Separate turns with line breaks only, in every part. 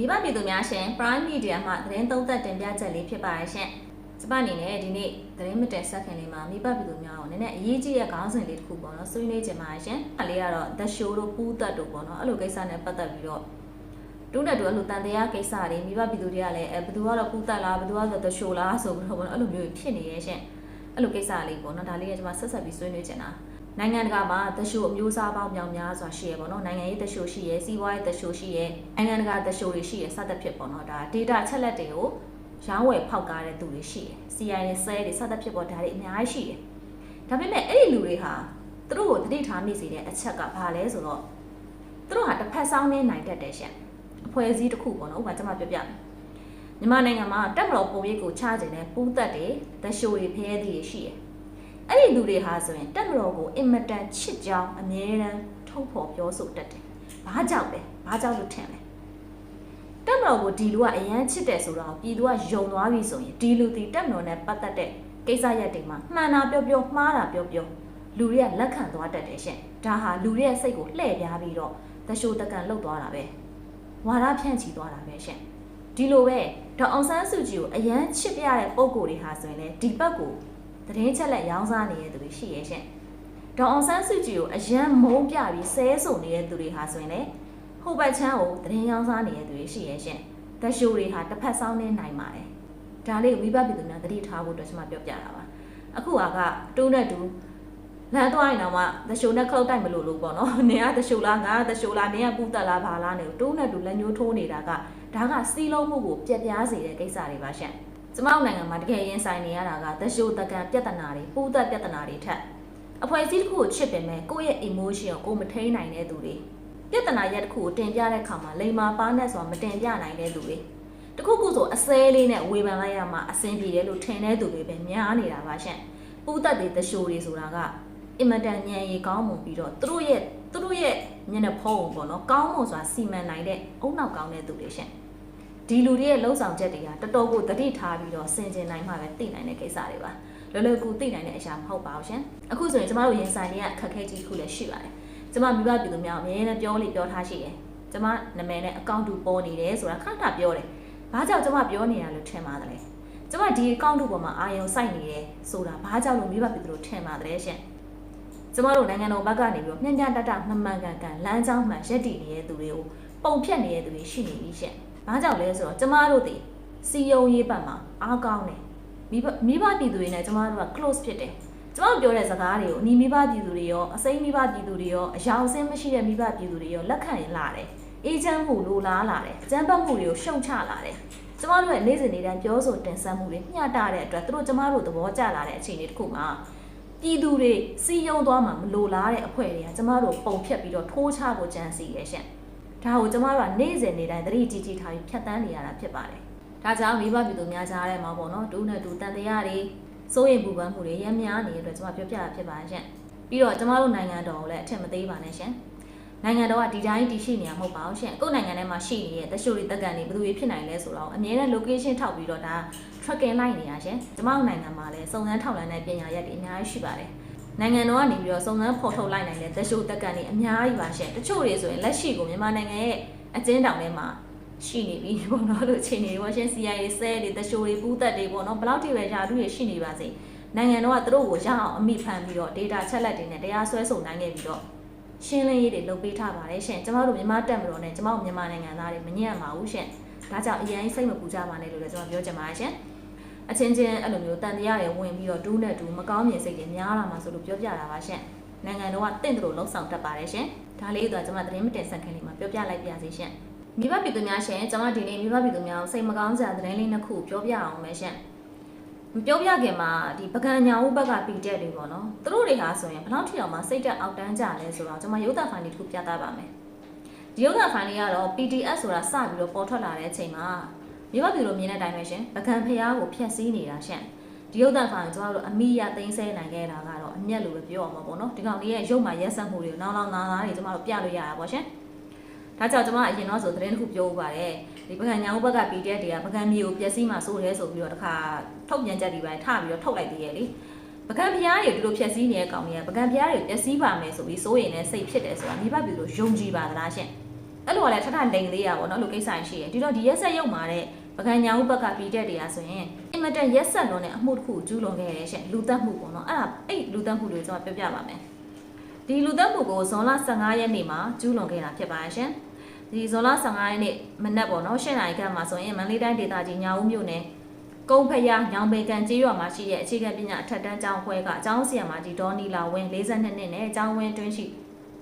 မိဘပြည်သူများရှင် Prime Media မှသတင်းသုံးသပ်တင်ပြချက်လေးဖြစ်ပါရရှင်။ကျမအနေနဲ့ဒီနေ့သတင်းမတင်ဆက်ခင်လေးမှာမိဘပြည်သူများကိုနည်းနည်းအရေးကြီးတဲ့ခေါင်းစဉ်လေးတစ်ခုပေါ့နော်ဆွေးနွေးချင်ပါရရှင်။အဲလေးကတော့ The Show တို့ပူးသက်တို့ပေါ့နော်အဲ့လိုကိစ္စနဲ့ပတ်သက်ပြီးတော့တူးနဲ့တူအဲ့လိုတန်တရားကိစ္စတွေမိဘပြည်သူတွေကလည်းအဲဘယ်သူကတော့ပူးသက်လားဘယ်သူကတော့ The Show လားဆိုပြီးတော့ပေါ့နော်အဲ့လိုမျိုးဖြစ်နေရဲ့ရှင်။အဲ့လိုကိစ္စလေးပေါ့နော်ဒါလေးကကျွန်မဆက်ဆက်ပြီးဆွေးနွေးချင်တာ။ နိုင်ငံတကာမှာတရှိုအမျိုးအစားပေါင်းမြောင်များစွာရှိရပေါ့နော်နိုင်ငံရေးတရှိုရှိရစီးပွားရေးတရှိုရှိရနိုင်ငံတကာတရှိုတွေရှိရစသဖြင့်ပေါ့နော်ဒါ data ချက်လက်တွေကိုရောင်းဝယ်ဖောက်ကားတဲ့သူတွေရှိရ CI နဲ့ sell တွေစသဖြင့်ပေါ့ဒါတွေအများကြီးရှိရဒါပေမဲ့အဲ့ဒီလူတွေဟာသူတို့ကိုတတိထားမိစေတဲ့အချက်ကဘာလဲဆိုတော့သူတို့ဟာတစ်ဖက်ဆောင်နေနိုင်တတ်တယ်ရှင်အဖွဲ့အစည်းတစ်ခုပေါ့နော်ဥပမာကျွန်မပြောပြမယ်မြန်မာနိုင်ငံမှာတက်မတော်ပုံရိပ်ကိုချခြင်းနဲ့ပူးသက်တွေတရှိုတွေဖဲသည်တွေရှိရ အဲ့ဒီလူတွေဟာဆိုရင်တက်မတော်ကိုအင်မတန်ချစ်ကြောင်းအမြဲတမ်းထုတ်ဖော်ပြောဆိုတတ်တယ်။ဘာကြောင့်လဲ။ဘာကြောင့်လို့ထင်လဲ။တက်မတော်ကိုဒီလူကအရန်ချစ်တယ်ဆိုတော့ပြည်သူကယုံသွားပြီဆိုရင်ဒီလူဒီတက်မတော်နဲ့ပတ်သက်တဲ့ကိစ္စရပ်တွေမှာမှန်တာပြောပြောမှားတာပြောပြောလူတွေကလက်ခံသွားတတ်တယ်ရှင်။ဒါဟာလူတွေရဲ့စိတ်ကိုလှည့်ပြားပြီးတော့တရှိုးတကန်လှုပ်သွားတာပဲ။ဝါဒဖြန့်ချီသွားတာပဲရှင်။ဒီလိုပဲဒေါအောင်ဆန်းစုကြည်ကိုအရန်ချစ်ပြရတဲ့ပုံကိုယ်တွေဟာဆိုရင်လေဒီဘက်ကို သတင်းချက်လက်ရောင်းစားနေတဲ့သူတွေရှိရဲ့ရှင်။ဒေါအောင်ဆန်းစုကြည်ကိုအယံမုန်းပြပြီးဆဲဆိုနေတဲ့သူတွေဟာဆိုရင်လေဟိုဘက်ချမ်းကိုသတင်းရောင်းစားနေတဲ့သူတွေရှိရဲ့ရှင်။တရှိုတွေဟာတစ်ဖက်ဆောင်နေနိုင်ပါတယ်။ဒါလေးကိုမိဘပြည်သူများသတိထားဖို့အတွက်ကျွန်မပြောပြတာပါ။အခုကကတူးနဲ့တူလမ်းသွားရင်တော့မှတရှိုနဲ့ခောက်တိုက်မလို့လို့ပေါ့နော်။နင်ကတရှိုလားငါကတရှိုလားနင်ကပူတက်လားဘာလားနေတူးနဲ့တူလက်ညှိုးထိုးနေတာကဒါကစီးလုံးမှုကိုပြက်ပြားစေတဲ့ကိစ္စတွေပါရှင်။ ကျမတို့နိုင်ငံမှာတကယ်ရင်ဆိုင်နေရတာကသရှိုတကန်ပြဿနာတွေပူသက်ပြဿနာတွေထက်အဖွဲ့အစည်းတစ်ခုကိုချစ်ပင်မဲ့ကိုယ့်ရဲ့ emotion ကိုကိုမထိန်နိုင်တဲ့သူတွေပြဿနာရက်တစ်ခုကိုတင်ပြတဲ့အခါမှာလိမ္မာပါနဲ့ဆိုတာမတင်ပြနိုင်တဲ့သူတွေတခုခုဆိုအစဲလေးနဲ့ဝေဖန်လိုက်ရမှအဆင်ပြေတယ်လို့ထင်တဲ့သူတွေပဲများနေတာပါရှင့်ပူသက်တွေသရှိုတွေဆိုတာကအင်မတန်ညံရီကောင်းမွန်ပြီးတော့သူတို့ရဲ့သူတို့ရဲ့မျက်နှာဖုံးပေါ့နော်ကောင်းမွန်စွာစီမံနိုင်တဲ့အုံနောက်ကောင်းတဲ့သူတွေရှင့် ဒီလူတွေရဲ့လှုပ်ဆောင်ချက်တွေကတော်တော်ကိုတတိထားပြီးတော့ဆင်ကျင်နိုင်မှပဲသိနိုင်တဲ့ကိစ္စတွေပါလောလောကူသိနိုင်တဲ့အရာမဟုတ်ပါဘူးရှင်အခုဆိုရင်ကျမတို့ရင်ဆိုင်ရအခက်အခဲကြီးတစ်ခုလည်းရှိပါတယ်ကျမမိဘပြည်သူများအများနဲ့ပြောလိပြောထားရှိတယ်ကျမနာမည်နဲ့အကောင့်တူပေါ်နေတယ်ဆိုတာခဏခဏပြောတယ်ဘာကြောင့်ကျမပြောနေတာလို့ထင်ပါတယ်လဲကျမဒီအကောင့်တူပေါ်မှာအာရုံစိုက်နေတယ်ဆိုတာဘာကြောင့်လို့မိဘပြည်သူတို့ထင်ပါတယ်ရှင်ကျမတို့နိုင်ငံတော်ဘက်ကနေပြီးတော့မျှမျှတတမှန်မှန်ကန်ကန်လမ်းကြောင်းမှန်ရက်တည်နေတဲ့သူတွေကိုပုံဖြတ်နေတဲ့သူတွေရှိနေပြီရှင် ဘာကြောင့်လဲဆိုတော့ကျမတို့ဒီစီယုံရေးဘက်မှာအားကောင်းတယ်မိဘမိဘပြည်သူတွေနဲ့ကျမတို့က close ဖြစ်တယ်ကျမတို့ပြောတဲ့စကားတွေကိုအနီးမိဘပြည်သူတွေရောအစိမ်းမိဘပြည်သူတွေရောအယောင်အစင်းမရှိတဲ့မိဘပြည်သူတွေရောလက်ခံရင်လာတယ်အေးချမ်းမှုလိုလားလာတယ်ကြမ်းပတ်မှုတွေကိုရှုံချလာတယ်ကျမတို့ရဲ့နေ့စဉ်နေ့တိုင်းပြောဆိုတင်ဆက်မှုတွေမျှတတဲ့အတွက်သူတို့ကျမတို့သဘောကျလာတဲ့အခြေအနေတစ်ခုမှာပြည်သူတွေစီယုံသွားမှာမလိုလားတဲ့အဖွဲ့တွေကကျမတို့ပုံဖြတ်ပြီးတော့ထိုးချဖို့ကြံစီရရှင့် ဒါကိုကျမတို့ကနေ့စဉ်နေ့တိုင်းသတိကြီးကြီးထားပြီးဖြတ်တန်းနေရတာဖြစ်ပါတယ်။ဒါကြောင့်မိဘပြည်သူများကြားထဲမှာပေါ့နော်ဒူးနဲ့ဒူတန်တရားတွေစိုးရင်ပူပန်မှုတွေရမ်းများနေတဲ့အတွက်ကျမပြောပြတာဖြစ်ပါရှင်။ပြီးတော့ကျမတို့နိုင်ငံတော်ကိုလည်းအထင်မသေးပါနဲ့ရှင်။နိုင်ငံတော်ကဒီတိုင်းတည်ရှိနေရမဟုတ်ပါဘူးရှင်။ကိုယ့်နိုင်ငံထဲမှာရှိနေတဲ့တရှိုတွေတက်ကန်တွေဘယ်သူတွေဖြစ်နိုင်လဲဆိုတော့အမြဲတမ်း location ထောက်ပြီးတော့ဒါ tracking လိုက်နေရရှင်။ကျမတို့နိုင်ငံမှာလည်းစုံစမ်းထောက်လှမ်းတဲ့ပညာရပ်တွေအများကြီးရှိပါတယ်။ နိုင်ငံတော်ကနေပြီးတော့စုံစမ်းဖော်ထုတ်လိုက်နိုင်တဲ့တရှိုတက်ကန်တွေအများကြီးပါရှင်တချို့တွေဆိုရင်လက်ရှိကိုမြန်မာနိုင်ငံရဲ့အကျဉ်းတောင်ထဲမှာရှိနေပြီပေါ့နော်လို့အခြေအနေတွေပေါ့ရှင် CIA ဆဲတွေတရှိုတွေပူးသက်တွေပေါ့နော်ဘယ်လောက်ထိပဲယာတူတွေရှိနေပါစေနိုင်ငံတော်ကသူတို့ကိုရအောင်အမိဖန်ပြီးတော့ data ချက်လက်တွေနဲ့တရားစွဲဆိုနိုင်ခဲ့ပြီးတော့ရှင်းလင်းရေးတွေလုပ်ပေးထားပါတယ်ရှင်ကျမတို့မြန်မာတက်မတော်နဲ့ကျမတို့မြန်မာနိုင်ငံသားတွေမညံ့ပါဘူးရှင်ဒါကြောင့်အရင်စိတ်မပူကြပါနဲ့လို့လည်းကျွန်တော်ပြောချင်ပါတယ်ရှင် အချင်းချင်းအဲ့လိုမျိုးတန်တရားတွေဝင်ပြီးတော့ဒူးနဲ့ဒူးမကောင်းမြင်စိတ်တွေများလာမှာဆိုလို့ပြောပြတာပါရှင်နိုင်ငံတော်ကတင့်တယ်လို့လှုံ့ဆော်တတ်ပါတယ်ရှင်ဒါလေးတော့ကျွန်မသတင်းမတင်ဆက်ခင်လေးမှာပြောပြလိုက်ပါစီရှင်မိဘပြည်သူများရှင်ကျွန်မဒီနေ့မိဘပြည်သူများကိုစိတ်မကောင်းစရာသတင်းလေးနှစ်ခုပြောပြအောင်မယ်ရှင်မပြောပြခင်မှာဒီပကံညာဦးဘက်ကပီတက်တွေပေါ့နော်သူတို့တွေဟာဆိုရင်ဘယ်လောက်ထိအောင်မှစိတ်တက်အောက်တန်းကြလဲဆိုတော့ကျွန်မရုပ်သံဖိုင်လေးတစ်ခုပြသပါမယ်ဒီရုပ်သံဖိုင်လေးကတော့ PDF ဆိုတာစပြီးတော့ပေါ်ထွက်လာတဲ့အချိန်မှာ မိဘပြည်လိုမြင်တဲ့အတိုင်းပဲရှင်ပကံဖျားကိုဖျက်ဆီးနေတာရှင်ဒီရုပ်တံဖိုင်ကျွန်တော်တို့အမိရသိမ်းဆဲနိုင်ခဲ့တာကတော့အမျက်လိုပဲပြောရမှာပေါ့နော်ဒီကောင်လေးရဲ့ရုပ်မှာရက်ဆက်မှုတွေကိုနောင်နောင်နာနာတွေကျွန်တော်တို့ပြလို့ရတာပေါ့ရှင်ဒါကြောင့်ကျွန်မအရင်တော့ဆိုသတင်းတစ်ခုပြောဥပါတယ်ဒီပကံညာဥဘက်က PDF တွေကပကံမျိုးကိုပျက်စီးမှစိုးတယ်ဆိုပြီးတော့တခါထုတ်ပြန်ချက်တွေပိုင်းထပြီးတော့ထုတ်လိုက်သေးရဲ့လေပကံဖျားတွေဒီလိုဖြက်စီးနေတဲ့ကောင်တွေကပကံဖျားတွေပျက်စီးပါမယ်ဆိုပြီးစိုးရင်လည်းစိတ်ဖြစ်တယ်ဆိုတာမိဘပြည်လိုယုံကြည်ပါသလားရှင်အဲ့လိုကလည်းထထလိန်သေးရပါတော့လို့ကိစ္စရှိတယ်ဒီတော့ဒီရက်ဆက်ရုပ်မှာတဲ့ ပကံညာဦးဘက်ကပြည်တက်တရားဆိုရင်အင်မတန်ရက်ဆက်လုံးနဲ့အမှုတစ်ခုကျူးလွန်ခဲ့ရတဲ့လူသက်မှုပေါ့နော်အဲ့ဒါအဲ့လူသက်မှုတွေကျွန်တော်ပြောပြပါမယ်ဒီလူသက်မှုကိုဇွန်လ15ရက်နေ့မှာကျူးလွန်ခဲ့တာဖြစ်ပါရှင်ဒီဇွန်လ15ရက်နေ့မနက်ပေါ့နော်၈နာရီခန့်မှာဆိုရင်မန္တလေးတိုင်းဒေသကြီးညာဦးမြို့နယ်ကုန်းဖျားညောင်ပေကန်ကျေးရွာမှာရှိတဲ့အခြေခံပညာအထက်တန်းကျောင်းခွဲကအကျောင်းဆရာမကြီးဒေါ်နီလာဝင်း42နှစ်နဲ့ကျောင်းဝင်းတွင်းရှိ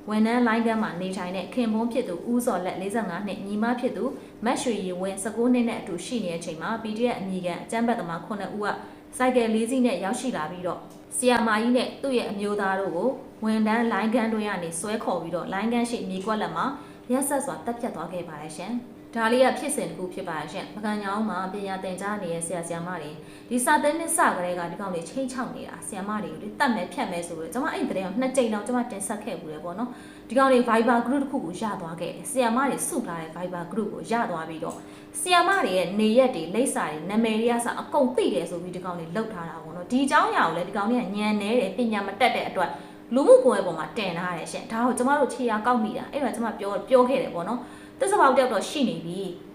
ဝန်ထမ်းလိုင်းကမ်းမှာနေထိုင်တဲ့ခင်ပွန်းဖြစ်သူဦးစော်လက်45နှစ်ညီမဖြစ်သူ မတ်ရွှေရီဝင်း19နှစ်နဲ့အတူရှိနေတဲ့အချိန်မှာ PDF အမိကန်အကျန်းဘတ်သမား9ဦးကစိုက်ကယ်၄စီးနဲ့ရောက်ရှိလာပြီးတော့ဆီယာမာကြီးနဲ့သူ့ရဲ့အမျိုးသားတို့ကိုဝန်ထမ်းလိုင်းကမ်းတွေကနေဆွဲခေါ်ပြီးတော့လိုင်းကမ်းရှိမြေကွက်လက်မှာရက်ဆက်စွာတပ်ဖြတ်သွားခဲ့ပါတယ်ရှင်။ဒါလေးကဖြစ်စဉ်တစ်ခုဖြစ်ပါရဲ့ရှင်။ပကံညောင်းမှာပညာသင်ကြားနေတဲ့ဆရာဆရာမတွေဒီစာသင်နှစ်စကလေးကဒီကောင်တွေချိန်ချောက်နေတာဆရာမတွေကိုလေတတ်မယ်ဖြတ်မယ်ဆိုပြီးတော့ကျွန်မအဲ့ဒီတဲ့ကိုနှစ်ကြိမ်တော့ကျွန်မတင်ဆက်ခဲ့ဘူးလေပေါ့နော်။ ဒီကောင်တွေ Viber group တစ်ခုကိုရသွားခဲ့တယ်။ဆရာမတွေစုထားတဲ့ Viber group ကိုရသွားပြီးတော့ဆရာမတွေရဲ့နေရက်တွေလိပ်စာတွေနာမည်တွေကစအကုန်သိတယ်ဆိုပြီးဒီကောင်တွေလောက်ထားတာပေါ့နော်။ဒီအကြောင်းအရာကိုလည်းဒီကောင်တွေကညံနေတယ်ပညာမတတ်တဲ့အတွက်လူမှုကွန်ရက်ပေါ်မှာတင်ထားရတယ်ရှင်။ဒါကိုကျမတို့ခြေရာကောက်မိတာအဲ့တော့ကျမပြောပြောခဲ့တယ်ပေါ့နော်။သစ္စာပေါက်တယောက်တော့ရှိနေပြီ။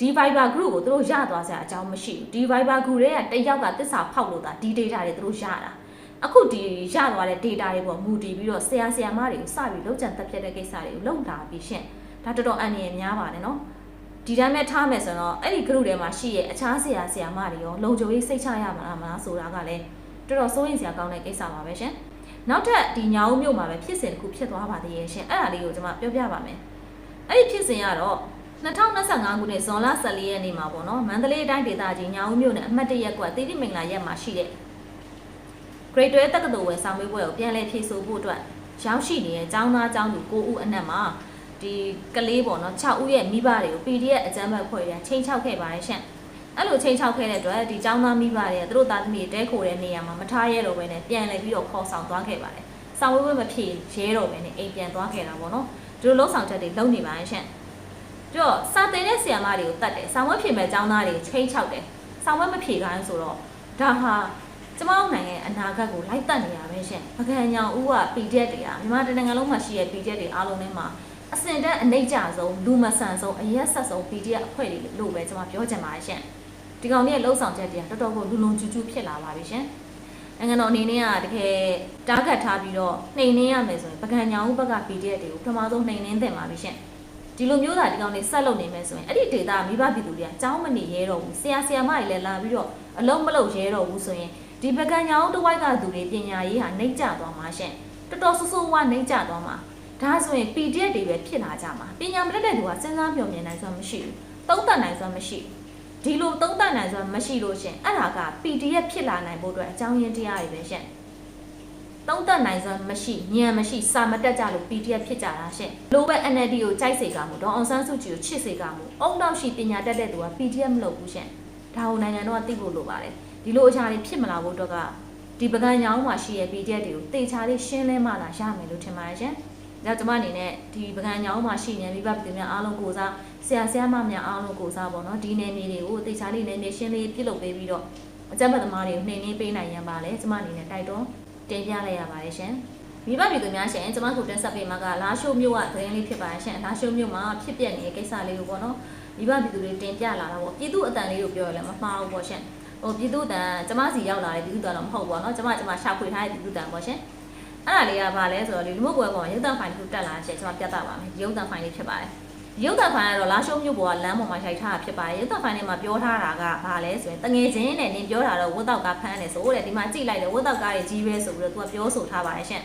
ဒီ Viber group ကိုသူတို့ရသွားစရာအကြောင်းမရှိဘူးဒီ Viber group တွေကတယောက်ကသစ္စာဖောက်လို့တာဒီ data တွေသူတို့ရတာ အခုဒီရသွားတဲ့ data တွေပေါ့မူတည်ပြီးတော့ဆရာဆရာမတွေကိုစပြီးလောက်ကျန်တက်ပြတ်တဲ့ကိစ္စတွေကိုလုံလာပြီးရှင့်ဒါတော်တော်အန္တရာယ်များပါတယ်နော်ဒီတိုင်းမဲ့ထားမယ်ဆိုတော့အဲ့ဒီ group ထဲမှာရှိရဲ့အခြားဆရာဆရာမတွေရောလုံခြုံရေးစိတ်ချရမှာလားမလားဆိုတာကလည်းတော်တော်စိုးရိမ်စရာကောင်းတဲ့ကိစ္စပါပဲရှင်နောက်ထပ်ဒီညာဦးမြို့မှာပဲဖြစ်စဉ်တစ်ခုဖြစ်သွားပါသေးရဲ့ရှင်အဲ့ဒါလေးကိုကျွန်မပြောပြပါမယ်အဲ့ဒီဖြစ်စဉ်ကတော့2025ခုနှစ်ဇွန်လ14ရက်နေ့မှာပေါ့နော်မန္တလေးတိုင်းဒေသကြီးညောင်မြို့နယ်အမှတ်တရက်ကွက်တိတိမင်္ဂလာရက်မှာရှိတဲ့ Grade 12တက္ကသိုလ်ဝယ်ဆောင်မေးပွဲကိုပြန်လည်ဖြည့်ဆို့ဖို့အတွက်ရောက်ရှိနေတဲ့ចောင်းသားចောင်းသူ9ဦးအနက်မှာဒီကလေးပေါ့နော်6ဦးရဲ့မိဘတွေကို PDF အကြမ်းဖက်ဖွဲ့ရချိန်ချောက်ခဲ့ပါတယ်ရှင့်အဲ့လိုချိန်ချောက်ခဲ့တဲ့အတွက်ဒီចောင်းသားမိဘတွေကသူတို့သားသမီးတဲခိုတဲ့နေရာမှာမထားရတော့ဘဲနဲ့ပြန်လည်ပြီးတော့ခေါ်ဆောင်သွားခဲ့ပါတယ်ဆောင်ဝေးဝေးမဖြည့်ရဲတော့ဘဲနဲ့အိမ်ပြန်သွားခဲ့တာပေါ့နော်ဒီလိုလှုပ်ဆောင်ချက်တွေလုပ်နေပါရဲ့ရှင့်ပြီးတော့စာတင်တဲ့ဆရာမတွေကိုတတ်တယ်ဆောင်းဝဲဖြေမဲ့ចောင်းသားတွေကိုချိန်ချောက်တယ်ဆောင်းဝဲမဖြေခိုင်းဆိုတော့ဒါဟာ ကျမတို့နိုင်ငံရဲ့အနာဂတ်ကိုလိုက်တက်နေရပဲရှင်ပကံညောင်ဦးက PDF တွေကမြန်မာတနိုင်ငံလုံးမှာရှိတဲ့ PDF တွေအားလုံးထဲမှာအစင်တက်အနှိမ့်ကြဆုံးလူမဆန်ဆုံးအရက်ဆက်ဆုံး PDF အဖွဲ့တွေလို့ပဲကျွန်မပြောချင်ပါတယ်ရှင်ဒီကောင်ကြီးရဲ့လှုပ်ဆောင်ချက်တွေကတော်တော်ကိုလူလုံကျူးကျူးဖြစ်လာပါပြီရှင်နိုင်ငံတော်အနေနဲ့ကတကယ်တားဂတ်ထားပြီးတော့နှိမ်နှင်းရမယ်ဆိုရင်ပကံညောင်ဦးဘက်က PDF တွေကိုပထမဆုံးနှိမ်နှင်းသင့်ပါပြီရှင်ဒီလိုမျိုးသာဒီကောင်တွေဆက်လုပ်နေမယ်ဆိုရင်အဲ့ဒီဒေတာမိဘပြည်သူတွေကကြောင်းမနေရဲတော့ဘူးဆရာဆရာမတွေလည်းလာပြီးတော့အလုံးမလုံးရဲတော့ဘူးဆိုရင် ဒီပကံညာအောင်တစ်ဝိုက်ကသူတွေပညာရေးဟာနှိမ့်ကျသွားမှာရှင့်တော်တော်ဆူဆူဝါနှိမ့်ကျသွားမှာဒါဆိုရင် PDF တွေပဲဖြစ်လာကြမှာပညာမတတ်တဲ့သူကစဉ်းစားမျှော်မြင်နိုင်စွမ်းမရှိဘူးသုံးသပ်နိုင်စွမ်းမရှိဒီလိုသုံးသပ်နိုင်စွမ်းမရှိလို့ရှင်အဲ့ဒါက PDF ဖြစ်လာနိုင်ဖို့အတွက်အကြောင်းရင်းတရားတွေပဲရှင့်သုံးသပ်နိုင်စွမ်းမရှိဉာဏ်မရှိစာမတက်ကြလို့ PDF ဖြစ်ကြတာရှင့်လိုပဲ NLD ကိုကြိုက်စေကမှုဒေါအောင်ဆန်းစုကြည်ကိုချစ်စေကမှုအုံတော့ရှိပညာတတ်တဲ့သူက PDF မလုပ်ဘူးရှင့်ဒါကိုနိုင်ငံတော်ကသိဖို့လိုပါတယ် ဒီလိုအရာတွေဖြစ်မလာဖို့အတွက်ကဒီပကံညောင်းမှာရှိရဲ့ PDF တွေကိုတေချာလေးရှင်းလင်းမှလာရမယ်လို့ထင်ပါတယ်ရှင်။ဒါကျွန်မအနေနဲ့ဒီပကံညောင်းမှာရှိနေမိဘပြည်သူများအားလုံးကိုစားဆရာဆရာမများအားလုံးကိုစားပေါ့နော်ဒီနယ်မြေတွေကိုတေချာလေးနယ်မြေရှင်းလေးပြုလုပ်ပေးပြီးတော့အကြမ်းဖက်သမားတွေကိုနှိမ်နှင်းပေးနိုင်ရန်ပါလေကျွန်မအနေနဲ့တိုက်တွန်းတင်ပြလိုက်ရပါတယ်ရှင်။မိဘပြည်သူများရှင်ကျွန်မကိုတင်ဆက်ပေးမှာကလာရှိုးမြို့ကသတင်းလေးဖြစ်ပါတယ်ရှင်။လာရှိုးမြို့မှာဖြစ်ပျက်နေတဲ့ကိစ္စလေးကိုပေါ့နော်မိဘပြည်သူတွေတင်ပြလာတာပေါ့ပြည်သူအတန်လေးကိုပြောရလဲမမှားဘူးပေါ့ရှင်။ ဟိုပြည်သူတန်ကျမစီရောက်လာတဲ့ပြည်သူတန်တော့မဟုတ်ဘူးเนาะကျမကျမရှာဖွေထားတဲ့ပြည်သူတန်ပေါ့ရှင်အဲ့ဒါလေးကဘာလဲဆိုတော့ဒီလူမှုကွယ်ပေါ်ရုပ်သံဖိုင်တစ်ခုတက်လာတဲ့ကျမပြသပါမယ်ရုပ်သံဖိုင်လေးဖြစ်ပါတယ်ရုပ်သံဖိုင်ကတော့လာရှုံးမြို့ပေါ်ကလမ်းပေါ်မှာရိုက်ထားတာဖြစ်ပါတယ်ရုပ်သံဖိုင်ထဲမှာပြောထားတာကဘာလဲဆိုရင်တငယ်ချင်းနဲ့နင်ပြောတာတော့ဝတ်တော့ကဖမ်းတယ်ဆိုတဲ့ဒီမှာကြည့်လိုက်တယ်ဝတ်တော့ကားရဲ့ကြီးပဲဆိုပြီးတော့သူကပြောဆိုထားပါတယ်ရှင်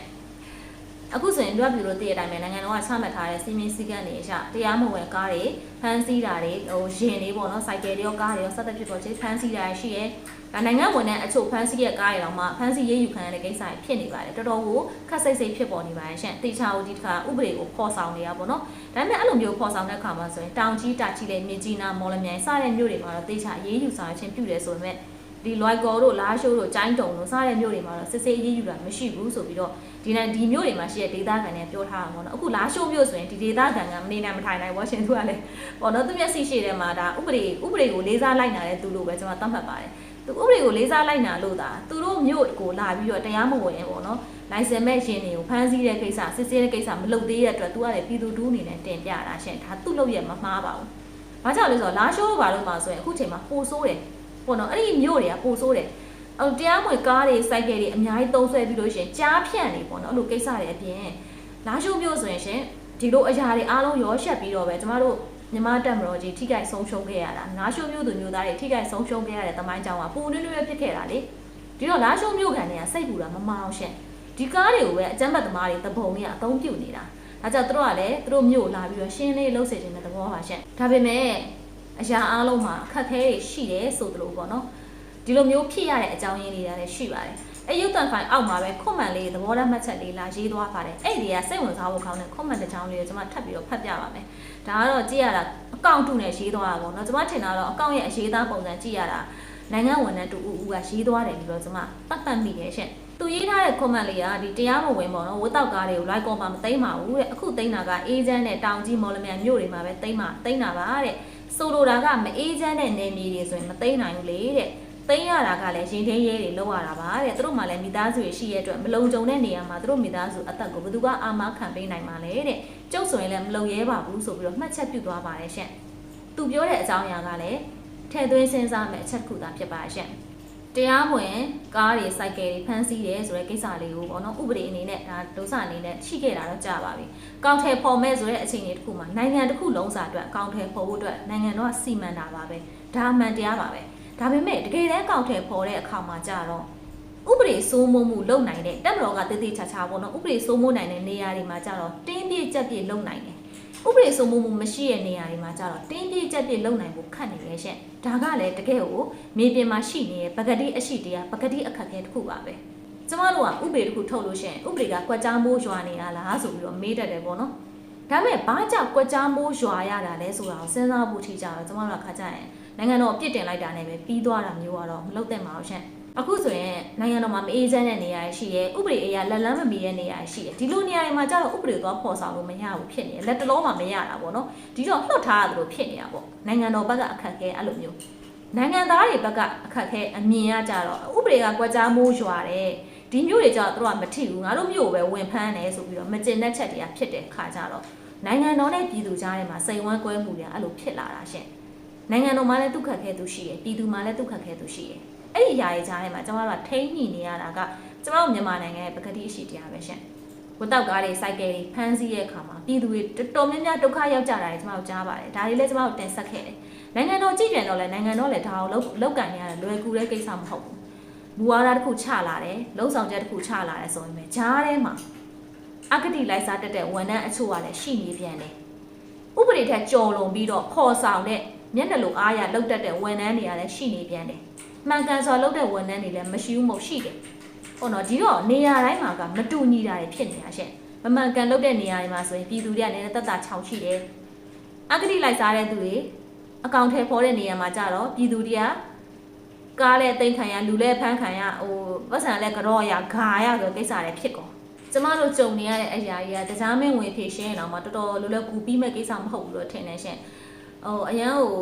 အခုဆိုရင်လွတ်ပြည်လို့တည့်ရတိုင်းပဲနိုင်ငံတော်ကချမှတ်ထားတဲ့စီမင်းစည်းကမ်းတွေအရတရားမဝင်ကားတွေဖမ်းဆီးတာတွေဟိုရင်တွေပေါ့နော်စိုက်ကယ်တွေရောကားတွေရောစသဖြင့်ပေါ့ချေဖမ်းဆီးတာရှိရဲဒါနိုင်ငံဝန်ထမ်းအချို့ဖမ်းဆီးရဲ့ကားတွေတော့မှဖမ်းဆီးရေးယူခံရတဲ့ကိစ္စတွေဖြစ်နေပါတယ်တော်တော်ကိုခက်စိတ်စိတ်ဖြစ်ပေါ်နေပါတယ်ရှင်တေချာဦးဒီတစ်ခါဥပဒေကိုဖော်ဆောင်နေရပါတော့ဒါပေမဲ့အဲ့လိုမျိုးဖော်ဆောင်တဲ့အခါမှာဆိုရင်တောင်ကြီးတာချီလေမြကြီးနာမော်လမြိုင်စတဲ့မြို့တွေမှာတော့တေချာရေးယူဆောင်ခြင်းပြုတယ်ဆိုပေမဲ့ဒီလွိုက်ကော်တို့လာရှိုးတို့ကျိုင်းတုံတို့စတဲ့မြို့တွေမှာတော့စစ်ဆေးရေးယူတာမရှိဘူးဆိုပြီးတော့ ဒီနိုင်ဒီမြို့တွေမှာရှိတဲ့ဒေသခံတွေပြောထားတာပေါ့နော်အခုလာရှိုးမြို့ဆိုရင်ဒီဒေသခံကမနေနိုင်မထိုင်နိုင်ဝါရှင်သူကလည်းပေါ့နော်သူမျက်စိရှိတဲ့မှာဒါဥပဒေဥပဒေကိုလေးစားလိုက်နာတဲ့သူလို့ပဲကျွန်တော်သတ်မှတ်ပါတယ်သူဥပဒေကိုလေးစားလိုက်နာလို့သာသူတို့မြို့ကိုလာပြီးတော့တရားမဝင်ပေါ့နော်လိုင်စင်မဲ့ရှင်တွေကိုဖမ်းဆီးတဲ့ကိစ္စစစ်ဆေးတဲ့ကိစ္စမလုပ်သေးတဲ့အတွက်သူကလည်းပြည်သူတူးအနေနဲ့တင်ပြတာရှင်ဒါသူ့လုပ်ရမမှားပါဘူး။ဘာကြောင့်လဲဆိုတော့လာရှိုးဘာလို့မှဆိုရင်အခုချိန်မှာပိုဆိုးတယ်ပေါ့နော်အဲ့ဒီမြို့တွေကပိုဆိုးတယ် အဲ့တရားမဝင်ကားတွေစိုက်ကယ်တွေအများကြီးသုံးဆွဲပြီးလို့ရှင်ကြားဖြန့်နေပေါ့နော်အဲ့လိုကိစ္စတွေအပြင်လာရှိုးမြို့ဆိုရင်ရှင်ဒီလိုအရာတွေအားလုံးရောရှက်ပြီးတော့ပဲကျမတို့မြမတက်မတော်ကြီးထိခိုက်ဆုံးရှုံးခဲ့ရတာနားရှိုးမြို့သူမျိုးသားတွေထိခိုက်ဆုံးရှုံးခဲ့ရတဲ့တမိုင်းကြောင်ကပူနွေးနွေးဖြစ်ခဲ့တာလေဒီတော့လာရှိုးမြို့ခံတွေကစိတ်ပူတာမမအောင်ရှင်ဒီကားတွေကိုပဲအကြမ်းဖက်သမားတွေတပုံတွေကအသုံးပြုနေတာဒါကြောင့်သူတို့ကလည်းသူတို့မြို့လာပြီးတော့ရှင်းလေးလှုပ်စေခြင်းတဲ့သဘောပါရှင်ဒါပေမဲ့အရာအားလုံးမှာအခက်အခဲတွေရှိတယ်ဆိုသလိုပေါ့နော် ဒီလိုမျိုးဖြစ်ရတဲ့အကြောင်းရင်းတွေလည်းရှိပါတယ်အဲရုပ်တံဖိုင်အောက်မှာပဲခွန်မှန်လေးသဘောထားမှတ်ချက်လေးလာရေးသွားပါတယ်အဲ့ဒီကစိတ်ဝင်စားဖို့ကောင်းတဲ့ခွန်မှန်တစ်ချောင်းလေးကိုကျွန်မထပ်ပြီးတော့ဖတ်ပြပါမယ်ဒါကတော့ကြည့်ရတာအကောင့်တုနဲ့ရေးသွားတာပေါ့နော်ကျွန်မထင်တာတော့အကောင့်ရဲ့အရေးသားပုံစံကြည့်ရတာနိုင်ငံဝန်ထမ်းတူဦးဦးကရေးသွားတယ်ပြီးတော့ကျွန်မပတ်သက်မိတယ်ရှင့်သူရေးထားတဲ့ comment လေးကဒီတရားမဝင်ပေါ့နော်ဝတ်တောက်ကားတွေကို like ကောမှာမသိမ်းပါဘူးတဲ့အခုသိမ်းတာကအေးချမ်းတဲ့တောင်ကြီးမော်လမြိုင်မြို့တွေမှာပဲသိမ်းမှာသိမ်းတာပါတဲ့ဆိုလိုတာကမအေးချမ်းတဲ့နေမြေတွေဆိုရင်မသိမ်းနိုင်ဘူးလေတဲ့ သိမ်းရတာကလည်းရင်ထင်းရဲတွေလောက်ရတာပါတဲ့သူတို့မှလည်းမိသားစုတွေရှိရတဲ့အတွက်မလုံခြုံတဲ့နေရာမှာသူတို့မိသားစုအသက်ကိုဘယ်သူကအာမခံပေးနိုင်မှာလဲတဲ့ကျုပ်ဆိုရင်လည်းမလုံရဲပါဘူးဆိုပြီးတော့မှတ်ချက်ပြုသွားပါတယ်ရှင့်သူပြောတဲ့အကြောင်းအရာကလည်းထဲသွင်းစဉ်းစားမယ့်အချက်တစ်ခုသာဖြစ်ပါရှင့်တရားဝင်ကားတွေစိုက်ကယ်တွေဖမ်းဆီးတယ်ဆိုတဲ့ကိစ္စလေးကိုပေါ့နော်ဥပဒေအနေနဲ့ဒါဒုစရအနေနဲ့ရှိခဲ့တာတော့ကြာပါပြီ။ကောင်းထဲပေါ်မဲ့ဆိုတဲ့အခြေအနေတစ်ခုမှာနိုင်ငံတစ်ခုလုံးစာအတွက်ကောင်းထဲပေါ်ဖို့အတွက်နိုင်ငံတော်ကစီမံတာပါပဲ။ဒါမှန်တရားပါပဲ။ ဒါပေမဲ့တကယ်တမ်းကောင်းထဲပေါ်တဲ့အခါမှာကြာတော့ဥပဒေစိုးမိုးမှုလုပ်နိုင်တဲ့တက်မတော်ကတည်တည်ချာချာပေါ့နော်ဥပဒေစိုးမိုးနိုင်တဲ့နေရာတွေမှာကြာတော့တင်းပြည့်ကြက်ပြည့်လုပ်နိုင်တယ်ဥပဒေစိုးမိုးမှုမရှိတဲ့နေရာတွေမှာကြာတော့တင်းပြည့်ကြက်ပြည့်လုပ်နိုင်ဖို့ခက်နေရဲ့ရှင့်ဒါကလည်းတကယ်ကိုမြေပြင်မှာရှိနေတဲ့ပကတိအရှိတရားပကတိအခက်အခဲတစ်ခုပါပဲကျမတို့ကဥပဒေတစ်ခုထုတ်လို့ရှရင်ဥပဒေကကွက်ကြားမိုးရွာနေတာလားဆိုပြီးတော့မေးတတ်တယ်ပေါ့နော်ဒါပေမဲ့ဘာကြောင့်ကွက်ကြားမိုးရွာရတာလဲဆိုတာကိုစဉ်းစားဖို့ထိကြတော့ကျမတို့ကခါကြရင် နိုင်ငံတော်အပြစ်တင်လိုက်တာနဲ့ပဲပြီးသွားတာမျိုးကတော့မလုပ်သင့်ပါဘူးရှင့်အခုဆိုရင်နိုင်ငံတော်မှာမအေးချမ်းတဲ့နေရာရှိရဲဥပဒေအရာလက်လန်းမမီတဲ့နေရာရှိရဲဒီလိုနေရာတွေမှာကျတော့ဥပဒေသွားပေါ်ဆောင်လို့မရဘူးဖြစ်နေတယ်လက်တလုံးမှမရတာပေါ့နော်ဒီတော့လှုပ်ထားရတယ်လို့ဖြစ်နေတာပေါ့နိုင်ငံတော်ဘက်ကအခက်အခဲအဲ့လိုမျိုးနိုင်ငံသားတွေဘက်ကအခက်အခဲအမြင်ရကြတော့ဥပဒေကကွက်ကြားမိုးရွာတယ်ဒီမျိုးတွေကျတော့သူတို့ကမထိဘူးငါတို့မျိုးကိုပဲဝင်ဖမ်းတယ်ဆိုပြီးတော့မကျင်တဲ့ချက်တွေကဖြစ်တဲ့ခါကြတော့နိုင်ငံတော်နဲ့ပြည်သူကြားထဲမှာစိန်ဝမ်းကွဲမှုတွေအဲ့လိုဖြစ်လာတာရှင့် နိုင်ငံတော်မှာလည်းဒုက္ခခဲသူရှိရပြည်သူမှာလည်းဒုက္ခခဲသူရှိရအဲ့ဒီຢာရဲ့ကြားထဲမှာကျမတို့ကထိန်းညှိနေရတာကကျမတို့မြန်မာနိုင်ငံရဲ့ပကတိအရှိတရားပဲရှင့်ဝတ်တောက်ကားတွေစိုက်ကယ်တွေဖမ်းဆီးရဲ့အခါမှာပြည်သူတွေတော်တော်များများဒုက္ခရောက်ကြတာတွေကျမတို့ကြားပါတယ်ဒါတွေလည်းကျမတို့တင်ဆက်ခဲ့တယ်နိုင်ငံတော်ကြည့်ပြန်တော့လဲနိုင်ငံတော်လည်းဒါကိုလောက်လောက်ကန်ရတာလွယ်ကူတဲ့ကိစ္စမဟုတ်ဘူးမူဝါဒတစ်ခုချလာတယ်လုံဆောင်ချက်တစ်ခုချလာတယ်ဆိုရင်ပဲဂျားထဲမှာအကတိလိုက်စားတက်တဲ့ဝန်ထမ်းအချို့ကလည်းရှိနေပြန်တယ်ဥပဒေထက်ကြော်လွန်ပြီးတော့ခေါ်ဆောင်တဲ့ မျက်နှာလိုအားရလောက်တက်တဲ့ဝန်ထမ်းတွေကလည်းရှိနေပြန်တယ်မှန်ကန်စွာလောက်တဲ့ဝန်ထမ်းတွေလည်းမရှိဘူးမဟုတ်ရှိတယ်ဟုတ်တော့ဒီတော့နေရာတိုင်းမှာကမတူညီတာတွေဖြစ်နေတာရှင့်မမှန်ကန်လောက်တဲ့နေရာတွေမှာဆိုရင်ပြည်သူတွေကလည်းတက်တာခြောက်ရှိတယ်အကတိလိုက်စားတဲ့သူတွေအကောင့်ထဲပေါ်တဲ့နေရာမှာကြတော့ပြည်သူတွေကကားလဲတိန်ခံရလူလဲဖမ်းခံရဟိုပတ်စံလဲကြော့ရဂါရဆိုကိစ္စတွေဖြစ်ကုန်ကျမတို့ကြုံနေရတဲ့အရာကြီးကတရားမင်းဝင်ဖြည့်ရှင်းအောင်မှတော်တော်လွယ်လွယ်ကူပြီးမဲ့ကိစ္စမဟုတ်ဘူးလို့ထင်နေရှင် ဟိုအရန်ဟို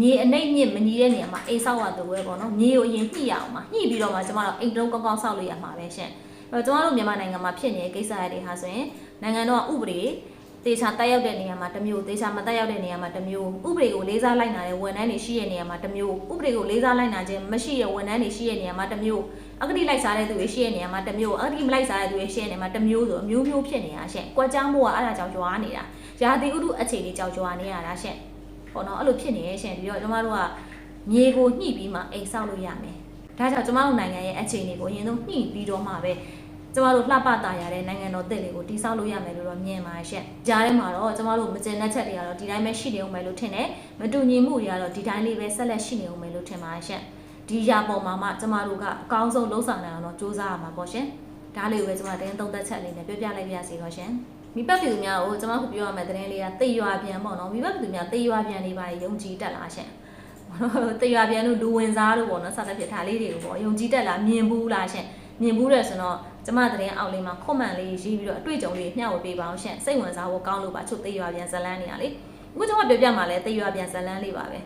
မြေအနှိမ့်မြင့်မညီတဲ့နေရာမှာအိမ်ဆောက်ရတူပဲပေါ့နော်မြေကိုအရင်ညှိရအောင်မှာညှိပြီးတော့မှကျမတို့အိမ်တုံးကောင်းကောင်းဆောက်လို့ရမှာပဲရှင်အဲ့တော့ကျမတို့မြန်မာနိုင်ငံမှာဖြစ်နေတဲ့ကိစ္စတွေဟာဆိုရင်နိုင်ငံတော်ကဥပဒေတေချာတက်ရောက်တဲ့နေရာမှာတစ်မျိုးတေချာမတက်ရောက်တဲ့နေရာမှာတစ်မျိုးဥပဒေကိုလေးစားလိုက်နာတဲ့ဝန်ထမ်းတွေရှိတဲ့နေရာမှာတစ်မျိုးဥပဒေကိုလေးစားလိုက်နာခြင်းမရှိတဲ့ဝန်ထမ်းတွေရှိတဲ့နေရာမှာတစ်မျိုးအဂတိလိုက်စားတဲ့သူတွေရှိတဲ့နေရာမှာတစ်မျိုးအဂတိမလိုက်စားတဲ့သူတွေရှိတဲ့နေရာမှာတစ်မျိုးဆိုအမျိုးမျိုးဖြစ်နေတာရှင့်။ကြွက်ကြောင်းမို့ကအဲ့ဒါကြောင့်ကြွားနေတာ။ရာသီဥတုအခြေအနေကြောင့်ကြွားနေရတာရှင့်။ ဟောနော်အဲ့လိုဖြစ်နေရဲ့ရှင့်ပြီးတော့ကျမတို့ကမြေကိုညှိပြီးမှအိမ်ဆောက်လို့ရမယ်။ဒါကြောင့်ကျမတို့နိုင်ငံရဲ့အခြေအနေကိုအရင်ဆုံးညှိပြီးတော့မှပဲကျမတို့လှပတာရတဲ့နိုင်ငံတော်တစ်လေးကိုတိဆောက်လို့ရမယ်လို့တော့မြင်ပါရှင့်။ကြားထဲမှာတော့ကျမတို့မကျင်တဲ့ချက်တွေကတော့ဒီတိုင်းပဲရှိနေအောင်မယ်လို့ထင်တယ်။မတူညီမှုတွေကတော့ဒီတိုင်းလေးပဲဆက်လက်ရှိနေအောင်မယ်လို့ထင်ပါရှင့်။ဒီရာပေါ်မှာမှကျမတို့ကအကောင်းဆုံးလှုပ်ဆောင်နိုင်အောင်တော့စူးစမ်းရမှာပေါ့ရှင်။ ဒါလေးကိုပဲကျမတင်းသုံးသက်ချက်လေးနဲ့ပြောပြလိုက်ပါရစေတော့ရှင်။မိဘပြည်သူများကိုကျမခုပြောရမယ့်သတင်းလေးကသိရွာပြန်ပေါ့နော်။မိဘပြည်သူများသိရွာပြန်နေပါယုံကြည်တက်လားရှင်။သိရွာပြန်လို့လူဝင်စားလို့ပေါ့နော်စသဖြင့်ဒါလေးတွေကိုပေါ့ယုံကြည်တက်လားမြင်ဘူးလားရှင်။မြင်ဘူးတယ်ဆိုတော့ကျမသတင်းအောက်လေးမှာခွန်မှန်လေးရေးပြီးတော့အတွေ့အကြုံလေးမျှဝေပေးပါအောင်ရှင်စိတ်ဝင်စားဖို့ကောင်းလို့ပါချုပ်သေးရွာပြန်ဇလန်းနေရလေအခုကျမပြောပြမှာလဲသေးရွာပြန်ဇလန်းလေးပါပဲ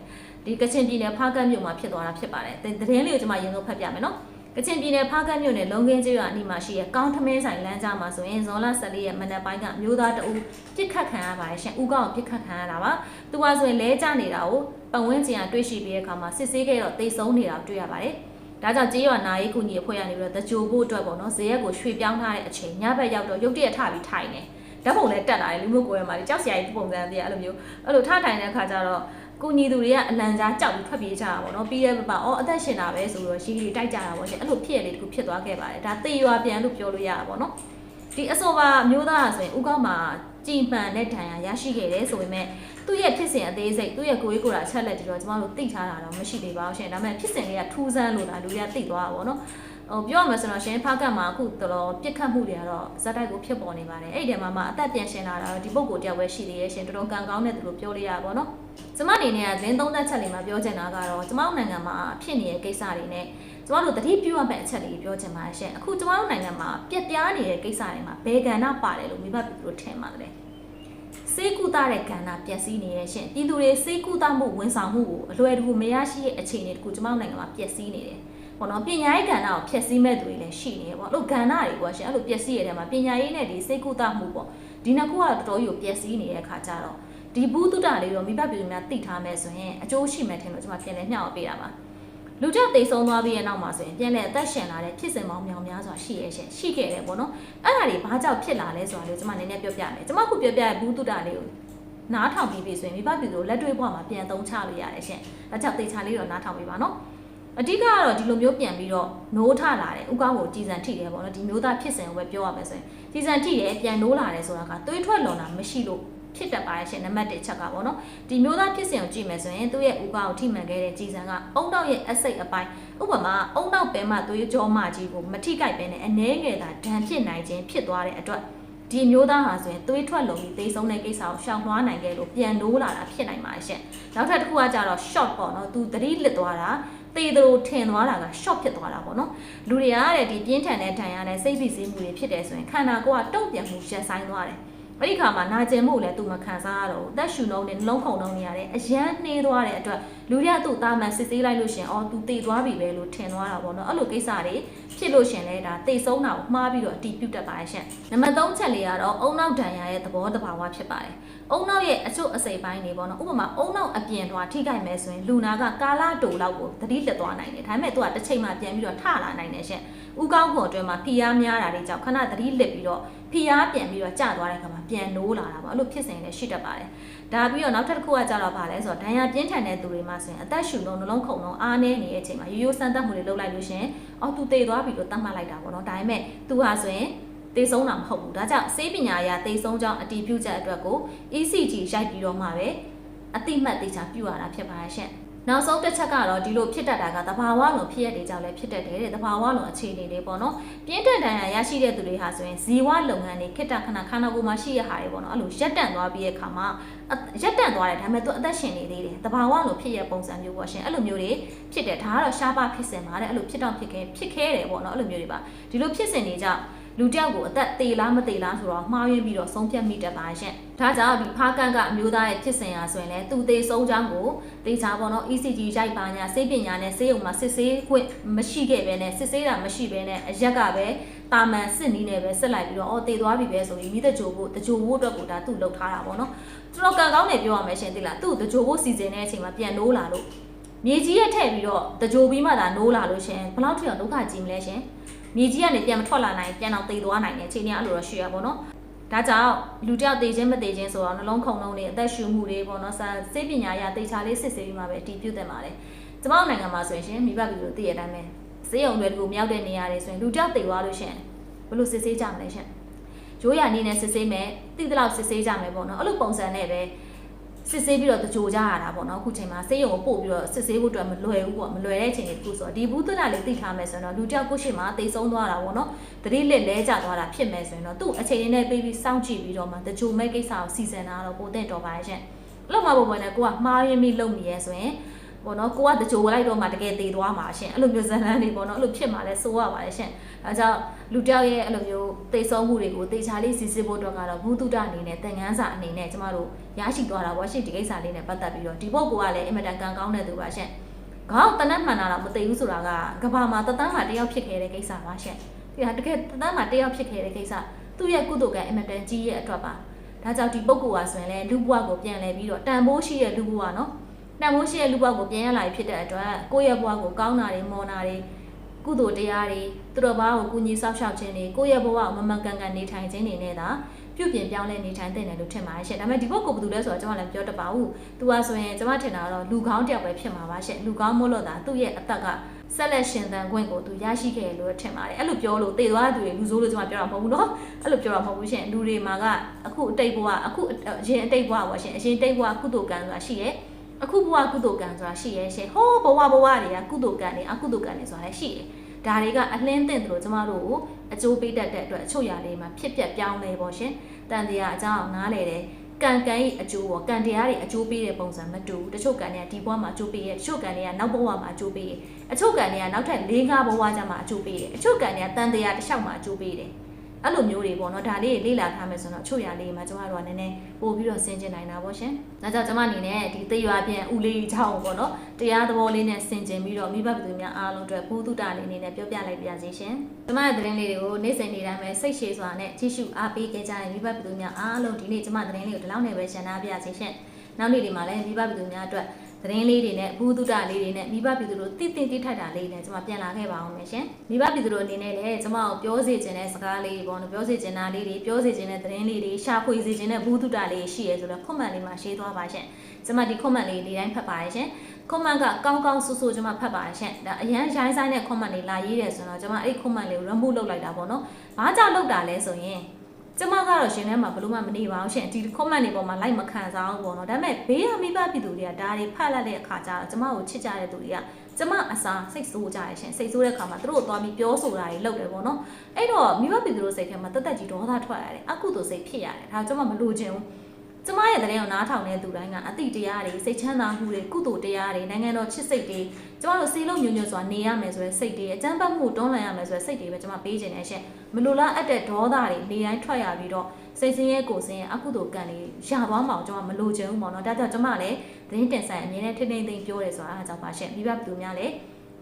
ဒီကချင်ပြည်နယ်ဖားကတ်မြို့မှာဖြစ်သွားတာဖြစ်ပါတယ်။သတင်းလေးကိုကျွန်မရင်ဆုံးဖတ်ပြမယ်နော်။ ကချင်ပြည်နယ်ဖားကတ်မြို့နယ်လုံခင်းကျေးရွာအနီးမှာရှိတဲ့ကောင်းထမင်းဆိုင်လမ်းကြားမှာဆိုရင်ဇွန်လ14ရက်မနက်ပိုင်းကမျိုးသားတအူပြစ်ခတ်ခံရပါတယ်ရှင်။ဦးကောင်ပြစ်ခတ်ခံရတာပါ။သူကဆိုရင်လဲကျနေတာကိုပတ်ဝန်းကျင်ကတွေ့ရှိပြီးတဲ့အခါမှာစစ်ဆေးခဲ့တော့တိတ်ဆုံးနေတာကိုတွေ့ရပါတယ်။ဒါကြောင့်ကြေးရွာနာရေးကူညီအဖွဲ့ကနေပြီးတော့တကြိုဖို့အတွက်ပေါ့နော်ဇေယက်ကိုရွှေ့ပြောင်းထားတဲ့အချိန်ညဘက်ရောက်တော့ရုတ်တရက်ထပြီးထိုင်နေဓာတ်ပုံလည်းတက်လာတယ်လူမျိုးကိုယ်ရမှာကြောက်စရာကြီးပုံစံတည်းအဲ့လိုမျိုးအဲ့လိုထထိုင်တဲ့အခါကျတော့ ကိုညီသူတွေကအလံကြားကြောက်ပြီးထွက်ပြေးကြတာပေါ့နော်ပြီးရဲပပအော်အသက်ရှင်တာပဲဆိုတော့ရှိကြီးတိုက်ကြတာပေါ့ရှင်အဲ့လိုဖြစ်ရလေတခုဖြစ်သွားခဲ့ပါတယ်ဒါသေရွာပြန်လို့ပြောလို့ရတာပေါ့နော်ဒီအစောပါမျိုးသားဆိုရင်ဥကောင်းမှာကြည်မှန်တဲ့ဒဏ်ရာရရှိခဲ့တယ်ဆိုပေမဲ့သူ့ရဲ့ဖြစ်စဉ်အသေးစိတ်သူ့ရဲ့ကိုယ်ရေးကိုယ်တာချက်လက်တွေတော့ကျမတို့သိထားတာတော့မရှိသေးပါဘူးရှင်ဒါပေမဲ့ဖြစ်စဉ်လေးကထူးဆန်းလို့ဒါလူတွေကသိသွားတာပေါ့နော်ဟိုပြောရမယ်ဆိုတော့ရှင်ဖားကတ်မှာအခုတော်တော်ပြစ်ခတ်မှုတွေကတော့ဇက်တိုက်ကိုဖြစ်ပေါ်နေပါတယ်အဲ့ဒီထဲမှာမှအသက်ပြန်ရှင်လာတာတော့ဒီပုဂ္ဂိုလ်တယောက်ပဲရှိသေးရဲ့ရှင်တော်တော်ကံကောင်းတဲ့သူလို့ပြောလို့ရပါဘောနော် ကျမအနေနဲ့ကဇင်းသုံးသက်ချက်လေးမှာပြောချင်တာကတော့ကျမတို့နိုင်ငံမှာဖြစ်နေတဲ့ကိစ္စတွေနဲ့ကျမတို့တတိပြုရမယ့်အချက်လေးပြောချင်ပါတယ်ရှင်အခုကျမတို့နိုင်ငံမှာပြက်ပြားနေတဲ့ကိစ္စတွေမှာဘယ်ကဏ္ဍပါတယ်လို့မိဘပြည်သူတို့ထင်ပါတယ်စေကုသတဲ့ကဏ္ဍပျက်စီးနေရဲ့ရှင်ပြည်သူတွေစေကုသမှုဝန်ဆောင်မှုကိုအလွယ်တကူမရရှိတဲ့အခြေအနေတခုကျမတို့နိုင်ငံမှာပျက်စီးနေတယ်ပေါ့နော်ပညာရေးကဏ္ဍကိုဖျက်ဆီးမဲ့သူတွေလည်းရှိနေတယ်ပေါ့အဲ့လိုကဏ္ဍတွေပေါ့ရှင်အဲ့လိုပျက်စီးရတဲ့မှာပညာရေးနဲ့ဒီစေကုသမှုပေါ့ဒီနှစ်ခုကတော်တော်ကြီးကိုပျက်စီးနေတဲ့အခါကျတော့ ဒီဘူးတုတလေးတော့မိဘပြည်သူများသိထားမယ်ဆိုရင်အကျိုးရှိမယ်ထင်လို့ကျွန်မပြန်လဲမျှော်ပေးတာပါလူကြောက်သိဆုံးသွားပြီးရဲ့နောက်မှာဆိုရင်ပြန်လဲအသက်ရှင်လာတဲ့ဖြစ်စဉ်ပေါင်းများများစွာရှိရဲ့ရှင်ရှိခဲ့တယ်ပေါ့နော်အဲ့ဒါတွေဘာကြောင့်ဖြစ်လာလဲဆိုတာလေးကျွန်မနည်းနည်းပြောပြမယ်ကျွန်မခုပြောပြရဘူးတုတလေးကိုနားထောင်ပြီးပြီဆိုရင်မိဘပြည်သူလက်တွေ့ဘဝမှာပြန်သုံးချလို့ရတယ်ရှင်အဲကြောင့်သေချာလေးတော့နားထောင်ပြီးပါနော်အဓိကကတော့ဒီလိုမျိုးပြန်ပြီးတော့နိုးထလာတယ်ဥကောင်းကိုကြည်စံထိတယ်ပေါ့နော်ဒီမျိုးသားဖြစ်စဉ်ကိုပဲပြောရမယ်ဆိုရင်ကြည်စံထိတယ်ပြန်နိုးလာတယ်ဆိုတာကသွေးထွက်လွန်တာမရှိလို့ ဖြစ်တတ်ပါရဲ့ရှင်နံပါတ်1ချက်ကပေါ့နော်ဒီမျိုးသားဖြစ်စဉ်ကိုကြည့်မယ်ဆိုရင်သူ့ရဲ့ဥကောင်းကိုထိမှန်ခဲ့တဲ့ကြည်စံကအုံနောက်ရဲ့အစိတ်အပိုင်းဥပမာအုံနောက်ပဲမှသွေးကြောမကြီးကိုမထိကြိုက်ပဲနဲ့အနှဲငယ်သာဒဏ်ဖြစ်နိုင်ခြင်းဖြစ်သွားတဲ့အတွက်ဒီမျိုးသားဟာဆိုရင်သွေးထွက်လုံပြီးသေဆုံးတဲ့ကိစ္စကိုရှောင်လွှားနိုင်ခဲ့လို့ပြန်နိုးလာတာဖြစ်နိုင်ပါရဲ့ရှင်နောက်ထပ်တစ်ခုကကြတော့ short ပေါ့နော်သူသတိလစ်သွားတာသေသလိုထင်သွားတာက short ဖြစ်သွားတာပေါ့နော်လူတွေကတဲ့ဒီပြင်းထန်တဲ့ဒဏ်ရာနဲ့စိတ်ဖိစီးမှုတွေဖြစ်တယ်ဆိုရင်ခန္ဓာကိုယ်ကတုံ့ပြန်မှုရပ်ဆိုင်သွားတယ် အဲ့ဒီခါမှာနာကျင်မှုလည်းသူမခံစားရတော့ဘူးတက်ရှူနှုံးနဲ့နှလုံးခုန်နှုံးနေရတယ်အရန်နှေးသွားတဲ့အတွက်လူတွေကသူ့တာမန်စစ်ဆေးလိုက်လို့ရှင်အော်သူတေသွားပြီပဲလို့ထင်သွားတာပေါ့နော်အဲ့လိုကိစ္စတွေဖြစ်လို့ရှင်လဲဒါတေဆုံးတာကိုမှားပြီးတော့အတီးပြုတ်တတ်ပါရဲ့ရှင်နံပါတ်3ချက်လေးကတော့အုံနောက်ဒဏ်ရာရဲ့သဘောတဘာဝဖြစ်ပါတယ်အုံနောက်ရဲ့အချို့အစိပ်ပိုင်းတွေပေါ့နော်ဥပမာအုံနောက်အပြင်တော့ထိခိုက်မယ်ဆိုရင်လူနာကကာလာတူလောက်ကိုသတိတက်သွားနိုင်တယ်ဒါပေမဲ့သူကတစ်ချိန်မှပြန်ပြီးတော့ထလာနိုင်တယ်ရှင်ဥကောင်းခွန်အတွင်းမှာဖိအားများတာတွေကြောင့်ခဏသတိလစ်ပြီးတော့ ဖိအားပြန်ပြီးတော့ကျသွားတဲ့အခါမှာပြန်နိုးလာတာပေါ့အဲ့လိုဖြစ်စဉ်လည်းရှိတတ်ပါတယ်ဒါပြီးတော့နောက်ထပ်တစ်ခုကကြတော့ဗာလဲဆိုတော့ဒဏ်ရာပြင်းထန်တဲ့သူတွေမှာဆိုရင်အသက်ရှူလုံးနှလုံးခုန်လုံးအားနေနေတဲ့အချိန်မှာရိုးရိုးစမ်းသပ်မှုတွေလုပ်လိုက်လို့ရှင်အော်သူတေသွားပြီလို့သတ်မှတ်လိုက်တာပေါ့နော်ဒါပေမဲ့သူဟာဆိုရင်တေဆုံးတာမဟုတ်ဘူးဒါကြောင့်ဆေးပညာအရတေဆုံးကြောင်းအတည်ပြုချက်အတွက်ကို ECG ရိုက်ပြီးတော့မှပဲအတိမတ်တေချာပြုရတာဖြစ်ပါရဲ့ရှင် နောက်ဆုံးတစ်ချက်ကတော့ဒီလိုဖြစ်တတ်တာကတဘာဝလုံးဖြစ်ရတဲ့ကြောင့်လည်းဖြစ်တတ်တယ်တဲ့တဘာဝလုံးအခြေအနေတွေပေါ့နော်ပြင်းထန်ဒဏ်ရာရရှိတဲ့သူတွေဟာဆိုရင်ဇီဝလုပ်ငန်းတွေခိတ္တခဏခန္ဓာကိုယ်မှာရှိရဟာတွေပေါ့နော်အဲ့လိုရက်တန့်သွားပြီးတဲ့အခါမှာရက်တန့်သွားတယ်ဒါပေမဲ့သူအသက်ရှင်နေသေးတယ်တဘာဝလုံးဖြစ်ရပုံစံမျိုးပေါ့ရှင်အဲ့လိုမျိုးတွေဖြစ်တယ်ဒါကတော့ရှားပါဖြစ်စင်ပါတဲ့အဲ့လိုဖြစ်တော့ဖြစ်ခဲဖြစ်ခဲတယ်ပေါ့နော်အဲ့လိုမျိုးတွေပါဒီလိုဖြစ်စင်နေကြ လူတယောက်ကိုအသက်သေးလားမသေးလားဆိုတော့မှားယွင်းပြီးတော့ဆုံးဖြတ်မိတတ်ပါရှင်။ဒါကြောင့်ဒီဖားကန်ကအမျိုးသားရဲ့ဖြစ်စဉ်ရာဆိုရင်လည်းသူသေးဆုံးချောင်းကိုသေချာပေါ့နော် ECG ရိုက်ပါညာစေပညာနဲ့စေယုံမှာစစ်ဆေးခွင့်မရှိခဲ့ပဲနဲ့စစ်ဆေးတာမရှိပဲနဲ့အရက်ကပဲတာမန်စစ်နီးနဲ့ပဲစစ်လိုက်ပြီးတော့အော်သေသွားပြီပဲဆိုပြီးမိတကြိုဖို့တကြိုဖို့အတွက်ကိုဒါသူ့လောက်ထားတာပေါ့နော်။တော်တော်ကံကောင်းတယ်ပြောရမယ်ရှင်သိလား။သူ့တကြိုဖို့စီစဉ်တဲ့အချိန်မှာပြန်နိုးလာလို့မြေကြီးရဲ့ထည့်ပြီးတော့တကြိုပြီးမှသာနိုးလာလို့ရှင်ဘယ်လောက်ထိအောင်ဒုက္ခကြီးမလဲရှင်။ မြေကြီးကနေပြန်မထွက်လာနိုင်ပြန်တော့သေသွားနိုင်တယ်အချိန်ကြီးအဲ့လိုတော့ရှိရပါတော့ဒါကြောင့်လူတယောက်သေခြင်းမသေခြင်းဆိုတော့နှလုံးခုန်လုံးတွေအသက်ရှူမှုတွေပေါ့နော်စာစိတ်ပညာရသေချာလေးစစ်ဆေးပြီးမှပဲတည်ပြုတ်တယ်ပါတယ်ကျမတို့နိုင်ငံမှာဆိုရင်မိဘပြည်သူသိရတဲ့အတိုင်းပဲဈေးရုံတွေကိုမြောက်တဲ့နေရာတွေဆိုရင်လူတယောက်သေသွားလို့ရှင်ဘယ်လိုစစ်ဆေးကြမလဲရှင်ရိုးရနေနဲ့စစ်ဆေးမယ်တိတလောက်စစ်ဆေးကြမယ်ပေါ့နော်အဲ့လိုပုံစံနဲ့ပဲ စစ်ဆေးပြီးတော့တကြိုကြရတာပေါ့နော်အခုချိန်မှာဆေးရုံကိုပို့ပြီးတော့စစ်ဆေးဖို့အတွက်မလွယ်ဘူးပေါ့မလွယ်တဲ့အချိန်တွေတခုဆိုတော့ဒီဘူးသွတ်တာလေးသိထားမယ်ဆိုရင်တော့လူတယောက်ကိုရှိမှတိတ်ဆုံးသွားတာပေါ့နော်တတိလက်လဲကျသွားတာဖြစ်မယ်ဆိုရင်တော့သူ့အချိန်လေးနဲ့ပေးပြီးစောင့်ကြည့်ပြီးတော့မှတကြိုမဲ့ကိစ္စကိုစီစဉ်တာတော့ပိုတဲ့တော်ပါရဲ့ရှင်အဲ့လိုမှပုံပေါ်နဲ့ကိုကမှားရင်းပြီးလုပ်နေရဲဆိုရင် ပေါ့နော်ကိုကတကြိုလိုက်တော့မှတကယ်တည်သွားမှာရှင်အဲ့လိုမျိုးဇလန်းတွေပေါ့နော်အဲ့လိုဖြစ်မှာလဲစိုးရပါတယ်ရှင်ဒါကြောင့်လူတစ်ယောက်ရဲ့အဲ့လိုမျိုးသိဆုံးမှုတွေကိုတေချာလေးစစ်စစ်ဖို့အတွက်ကတော့ဘူးတုဒအနေနဲ့သင်ငန်းစာအနေနဲ့ကျမတို့ရရှိသွားတာပေါ့ရှင်ဒီကိစ္စလေးနဲ့ပတ်သက်ပြီးတော့ဒီပုဂ္ဂိုလ်ကလည်းအင်မတန်ကံကောင်းတဲ့သူပါရှင်ခေါင်းတနတ်မှန်တာတော့မသိဘူးဆိုတာကကဘာမှာတသန်းမှာတယောက်ဖြစ်ခဲ့တဲ့ကိစ္စပါရှင်ဒီဟာတကယ်တသန်းမှာတယောက်ဖြစ်ခဲ့တဲ့ကိစ္စသူ့ရဲ့ကုသိုလ်ကံအင်မတန်ကြီးရဲ့အတွက်ပါဒါကြောင့်ဒီပုဂ္ဂိုလ်ကဆိုရင်လည်းလူဘဝကိုပြန်လဲပြီးတော့တန်ဖိုးရှိတဲ့လူဘဝနော်တ န်ဖိုးရှိတဲ့လူဘဝကိုပြန်ရလာပြီဖြစ်တဲ့အတွက်ကိုယ့်ရဲ့ဘဝကိုကောင်းတာတွေမော်တာတွေကုသိုလ်တရားတွေသူတော်ဘာကိုကူညီဆောက်ရှောက်ခြင်းတွေကိုယ့်ရဲ့ဘဝကိုမမှန်ကန်ကန်နေထိုင်ခြင်းတွေနဲ့သာပြုပြင်ပြောင်းလဲနေထိုင်တဲ့တယ်လို့ထင်ပါတယ်ရှင့်ဒါပေမဲ့ဒီဘက်ကိုဘယ်သူလဲဆိုတော့ကျွန်မလည်းပြောတတ်ပါဘူးသူကဆိုရင်ကျွန်မထင်တာကတော့လူကောင်းတစ်ယောက်ပဲဖြစ်မှာပါရှင့်လူကောင်းမို့လို့သာသူ့ရဲ့အသက်ကဆက်လက်ရှင်သန်ခွင့်ကိုသူရရှိခဲ့တယ်လို့ထင်ပါတယ်အဲ့လိုပြောလို့တည်သွားတဲ့သူတွေလူဆိုးလို့ကျွန်မပြောတာမဟုတ်ဘူးเนาะအဲ့လိုပြောတာမဟုတ်ဘူးရှင်လူတွေမှာကအခုအတိတ်ဘဝအခုအရင်အတိတ်ဘဝပေါ့ရှင်အရင်တိတ်ဘဝကုသိုလ်ကံဆိုတာရှိရဲ့ အခုဘဝကုသိုလ်ကံဆိုတာရှိရဲ့ရှင်ဟိုးဘဝဘဝတွေကကုသိုလ်ကံတွေအကုသိုလ်ကံတွေဆိုတာလည်းရှိတယ်ဒါတွေကအလင်းသင့်တယ်လို့ကျမတို့ကိုအကျိုးပေးတတ်တဲ့အတွက်အချုပ်ရလေးမှာဖြစ်ပျက်ပြောင်းလဲပေါ့ရှင်တန်တရားအကြောင်းနားလေတယ်ကံကံရဲ့အကျိုးပေါ့ကံတရားတွေအကျိုးပေးတဲ့ပုံစံမတူဘူးတချို့ကံတွေကဒီဘဝမှာအကျိုးပေးရဲ့တချို့ကံတွေကနောက်ဘဝမှာအကျိုးပေးရဲ့အချို့ကံတွေကနောက်ထပ်၄-၅ဘဝကျမှအကျိုးပေးတယ်အချို့ကံတွေကတန်တရားတစ်လျှောက်မှာအကျိုးပေးတယ် အဲ့လိုမျိုးတွေပေါ့နော်ဒါလေးတွေလေ့လာထားမယ်ဆိုတော့အချို့ရလေးမှာကျမတို့ကနည်းနည်းပို့ပြီးတော့ဆင်ကျင်နိုင်တာပေါ့ရှင်။ဒါကြောင့်ကျမအနေနဲ့ဒီသေရွာပြန်ဥလေးချောင်းပေါ့နော်တရားသဘောလေးနဲ့ဆင်ကျင်ပြီးတော့မိဘပြည်သူများအားလုံးအတွက်ဘုသူတလေးအနေနဲ့ပြောပြလိုက်ပါရစေရှင်။ကျမရဲ့သတင်းလေးတွေကိုနေ့စဉ်နေ့တိုင်းပဲစိတ်ရှည်စွာနဲ့ကြည့်ရှုအားပေးကြကြတဲ့မိဘပြည်သူများအားလုံးဒီနေ့ကျမသတင်းလေးကိုဒီလောက်နဲ့ပဲရှင်းထားပြရစေရှင်။နောက်နေ့ဒီမှာလည်းမိဘပြည်သူများအတွက် သတင်းလေးတွေနဲ့ဘူးတုဒလေးတွေနဲ့မိဘပြည်သူတို့တည်တည်တိထိုက်တာလေးနဲ့ကျွန်မပြန်လာခဲ့ပါအောင်မယ်ရှင်မိဘပြည်သူတို့အနေနဲ့လည်းကျွန်မကိုပြောစေချင်တဲ့စကားလေးပေါ့နော်ပြောစေချင်တာလေးတွေပြောစေချင်တဲ့သတင်းလေးတွေရှာဖွေစေချင်တဲ့ဘူးတုဒလေးရှိရဲဆိုတော့ခွန်မှန်လေးမှာရှင်းသွားပါရှင်ကျွန်မဒီခွန်မှန်လေးဒီတိုင်းဖတ်ပါရရှင်ခွန်မှန်ကကောင်းကောင်းဆူဆူကျွန်မဖတ်ပါရှင်ဒါအရန်ရိုင်းဆိုင်တဲ့ခွန်မှန်လေးလာရေးတယ်ဆိုတော့ကျွန်မအဲ့ခွန်မှန်လေးကို remove လုပ်လိုက်တာပေါ့နော်ဘာကြောင့်လုပ်တာလဲဆိုရင် ကျမကတော့ရှင်ထဲမှာဘလို့မှမနေပါဘူးရှင်ဒီ comment တွေပေါ်မှာ like မခံစားဘူးပေါ့နော်ဒါပေမဲ့ဘေးကမိဘပြည်သူတွေကဒါတွေဖတ်လိုက်တဲ့အခါကျတော့ကျမကိုချစ်ကြတဲ့သူတွေကကျမအစာစိတ်ဆိုးကြရရှင်စိတ်ဆိုးတဲ့အခါမှာသူတို့သွားပြီးပြောဆိုတာတွေလုပ်တယ်ပေါ့နော်အဲ့တော့မိဘပြည်သူတို့စိတ်ထဲမှာတက်တက်ကြီးဒေါသထွက်ရတယ်အကုသိုလ်စိတ်ဖြစ်ရတယ်ဒါကျမမလိုချင်ဘူး ကျမရဲ့တဲ့ကိုနားထောင်တဲ့သူတိုင်းကအတိတရားတွေစိတ်ချမ်းသာမှုတွေကုသိုလ်တရားတွေနိုင်ငံတော်ချစ်စိတ်တွေကျမတို့စီလုံးညွညွစွာနေရမယ်ဆိုတဲ့စိတ်တွေအကြမ်းဖက်မှုတွန်းလှန်ရမယ်ဆိုတဲ့စိတ်တွေပဲကျမပေးခြင်းနဲ့ရှင်မလိုလားအပ်တဲ့ဒေါသတွေနေတိုင်းထွက်ရပြီးတော့စိတ်ဆင်းရဲကိုယ်ဆင်းရဲအကုသိုလ်ကံတွေရသွားမှအောင်ကျမမလိုချင်ဘူးပေါ့နော်ဒါကြောင့်ကျမလည်းသတင်းတင်ဆိုင်အမြဲတမ်းထိမ့်ထိမ့်သိမ့်ပြောတယ်ဆိုတာအားကြောင့်ပါရှင်မိဘပြည်သူများလည်း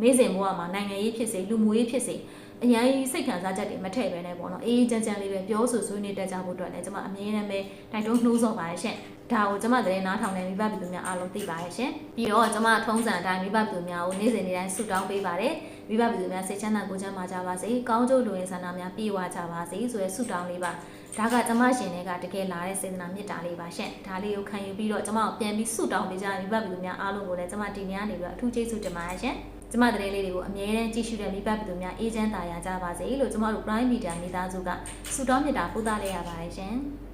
နေ့စဉ်ဘဝမှာနိုင်ငံရေးဖြစ်စေလူမှုရေးဖြစ်စေ အရင်စိတ်ခံစားချက်တွေမထည့်ပဲနဲ့ပေါ့နော်အေးချမ်းချမ်းလေးပဲပြောဆိုဆွေးနွေးတတ်ကြဖို့အတွက်လည်းကျမအမြဲတမ်းပဲတိုက်တွန်းနှိုးဆော်ပါရရှင်ဒါကိုကျမသတင်းနားထောင်နေမိဘပြည်သူများအားလုံးသိပါရရှင်ပြီးတော့ကျမထုံးစံအတိုင်းမိဘပြည်သူများကိုနေ့စဉ်နေ့တိုင်းဆုတောင်းပေးပါတယ်မိဘပြည်သူများစိတ်ချမ်းသာကိုယ်ချမ်းသာကြပါစေကောင်းကျိုးလူရင်ဆန္ဒများပြည့်ဝကြပါစေဆိုရဲဆုတောင်းလေးပါဒါကကျမရှင်တွေကတကယ်လာတဲ့စေတနာမေတ္တာလေးပါရှင်ဒါလေးကိုခံယူပြီးတော့ကျမကိုပြန်ပြီးဆုတောင်းပေးကြမိဘပြည်သူများအားလုံးကိုလည်းကျမဒီနေ့ကနေပြီးတော့အထူးကျေးဇူးတင်ပါတယ်ရှင် ကျမသတင်းလေးတွေကိုအမြဲတမ်းကြည့်ရှုတဲ့မိဘပြည်သူများအေးချမ်းသာယာကြပါစေလို့ကျမတို့ Prime Media မိသားစုကဆုတောင်းမေတ္တာပို့သလိုက်ရပါတယ်ရှင်။